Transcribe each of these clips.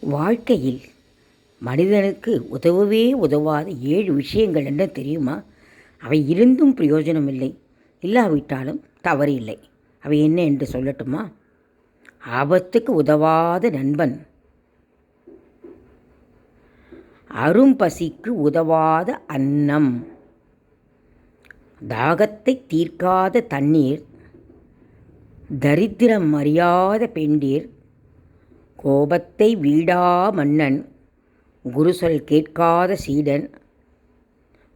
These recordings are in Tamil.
வாழ்க்கையில் மனிதனுக்கு உதவவே உதவாத ஏழு விஷயங்கள் என்ன தெரியுமா? அவை இருந்தும் பிரயோஜனம் இல்லை இல்லாவிட்டாலும் தவறு இல்லை. அவை என்ன என்று சொல்லட்டுமா? ஆபத்துக்கு உதவாத நண்பன். அரும்பசிக்கு உதவாத அன்னம். தாகத்தை தீர்க்காத தண்ணீர். தரித்திரம் அறியாத பெண்டீர். கோபத்தை வீடா மன்னன் குருசொல் கேட்காத சீடன்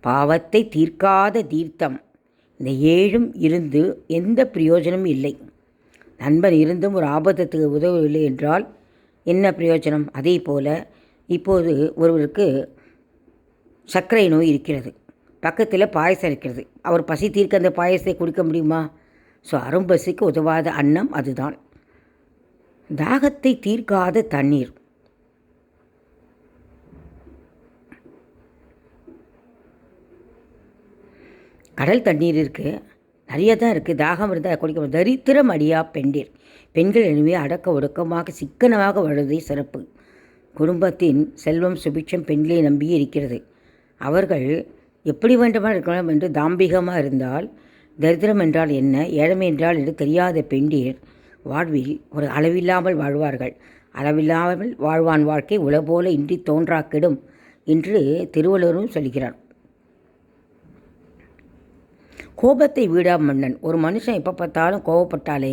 பாவத்தை தீர்க்காத தீர்த்தம். இந்த ஏழும் இருந்து எந்த பிரயோஜனமும் இல்லை. நண்பன் இருந்தும் ஒரு ஆபத்தத்துக்கு உதவவில்லை என்றால் என்ன பிரயோஜனம்? அதே போல் இப்போது ஒருவருக்கு சர்க்கரை நோய் இருக்கிறது. பக்கத்தில் பாயசம் இருக்கிறது. அவர் பசி தீர்க்க அந்த பாயசத்தை குடிக்க முடியுமா? ஸோ அரும்பசிக்கு உதவாத அன்னம் அதுதான். தாகத்தை தீர்க்காத தண்ணீர். கடல் தண்ணீர் இருக்குது நிறைய தான் இருக்குது தாகம் இருந்தால் குடிக்க தரித்திரம் அடியா பெண்டீர். பெண்கள் எனவே அடக்க ஒடுக்கமாக சிக்கனமாக வாழ்வதே சிறப்பு. குடும்பத்தின் செல்வம் சுபிட்சம் பெண்களை நம்பி இருக்கிறது. அவர்கள் எப்படி வேண்டுமா இருக்கலாம் என்று தாம்பிகமாக இருந்தால் தரித்திரம் என்றால் என்ன ஏழ்மை என்றால் என்று தெரியாத பெண்டீர் வாழ்வில் ஒரு அளவில்லாமல் வாழ்வார்கள். அளவில்லாமல் வாழ்வான் வாழ்க்கை உலபோல இன்றி தோன்றாக்கிடும் என்று திருவள்ளுவரும் சொல்கிறார். கோபத்தை வீடா மன்னன். ஒரு மனுஷன் எப்போ பார்த்தாலும் கோபப்பட்டாலே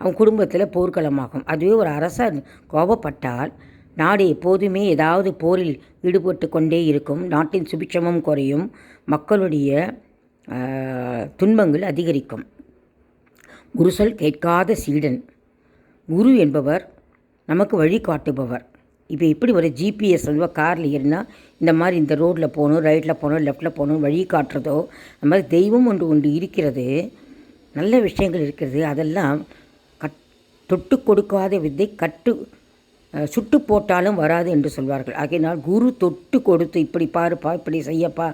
அவன் குடும்பத்தில் போர்க்களமாகும். அதுவே ஒரு அரசர் கோபப்பட்டால் நாடு எப்போதுமே ஏதாவது போரில் ஈடுபட்டு கொண்டே இருக்கும். நாட்டின் சுபிட்சமும் குறையும். மக்களுடைய துன்பங்கள் அதிகரிக்கும். குருசொல் கேட்காத சீடன். குரு என்பவர் நமக்கு வழி காட்டுபவர். இப்போ எப்படி ஒரு ஜிபிஎஸ் வந்து காரில் ஏறினா இந்த மாதிரி இந்த ரோட்டில் போகணும் ரைட்டில் போகணும் லெஃப்ட்டில் போகணும் வழி காட்டுறதோ அந்த மாதிரி தெய்வம் ஒன்று ஒன்று இருக்கிறது நல்ல விஷயங்கள் இருக்கிறது அதெல்லாம் கட் தொட்டு கொடுக்காத வித்தை கட்டு சுட்டு போட்டாலும் வராது என்று சொல்வார்கள். ஆகையினால் குரு தொட்டு கொடுத்து இப்படி பாருப்பா இப்படி செய்யப்பா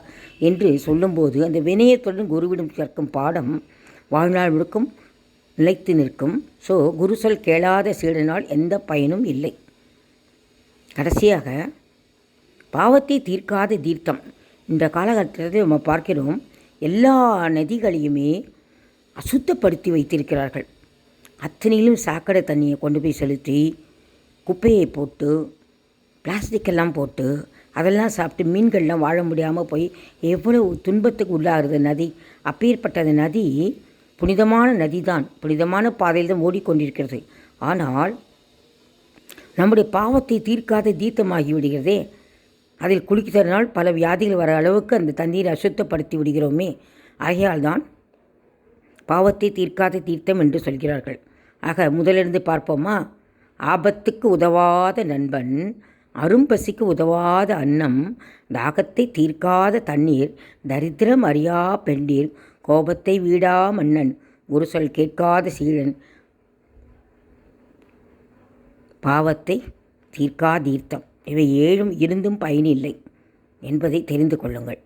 என்று சொல்லும்போது அந்த வினயத்துடன் குருவிடம் கற்கும் பாடம் வாழ்நாள் முழுக்கும் நிலைத்து நிற்கும். ஸோ குரு சொல் கேளாத சீடனால் எந்த பயனும் இல்லை. கடைசியாக பாவத்தை தீர்க்காத தீர்த்தம். இந்த காலகட்டத்தில் நம்ம பார்க்கிறோம் எல்லா நதிகளையுமே அசுத்தப்படுத்தி வைத்திருக்கிறார்கள். அத்தனையிலும் சாக்கடை தண்ணியை கொண்டு போய் செலுத்தி குப்பையை போட்டு பிளாஸ்டிக் எல்லாம் போட்டு அதெல்லாம் சாப்பிட்டு மீன்கள்லாம் வாழ முடியாமல் போய் எவ்வளவு துன்பத்துக்கு உள்ளாகுது நதி. அப்பேற்பட்ட நதி புனிதமான நதிதான் புனிதமான பாதையில் தான் ஓடிக்கொண்டிருக்கிறது. ஆனால் நம்முடைய பாவத்தை தீர்க்காத தீர்த்தமாகி விடுகிறதே அதில் குளிக்கிறதுனால் பல வியாதிகள் வர அளவுக்கு அந்த தண்ணீரை அசுத்தப்படுத்தி விடுகிறோமே. ஆகையால் தான் பாவத்தை தீர்க்காத தீர்த்தம் என்று சொல்கிறார்கள். ஆக முதலிருந்து பார்ப்போமா? ஆபத்துக்கு உதவாத நண்பன் அரும்பசிக்கு உதவாத அன்னம் தாகத்தை தீர்க்காத தண்ணீர் தரித்திரம் அறியா பெண்டீர் கோபத்தை வீடா மன்னன் ஒரு சொல் கேட்காத சீழன் பாவத்தை தீர்க்கா தீர்த்தம் இவை ஏழும் இருந்தும் பயனில்லை என்பதை தெரிந்து கொள்ளுங்கள்.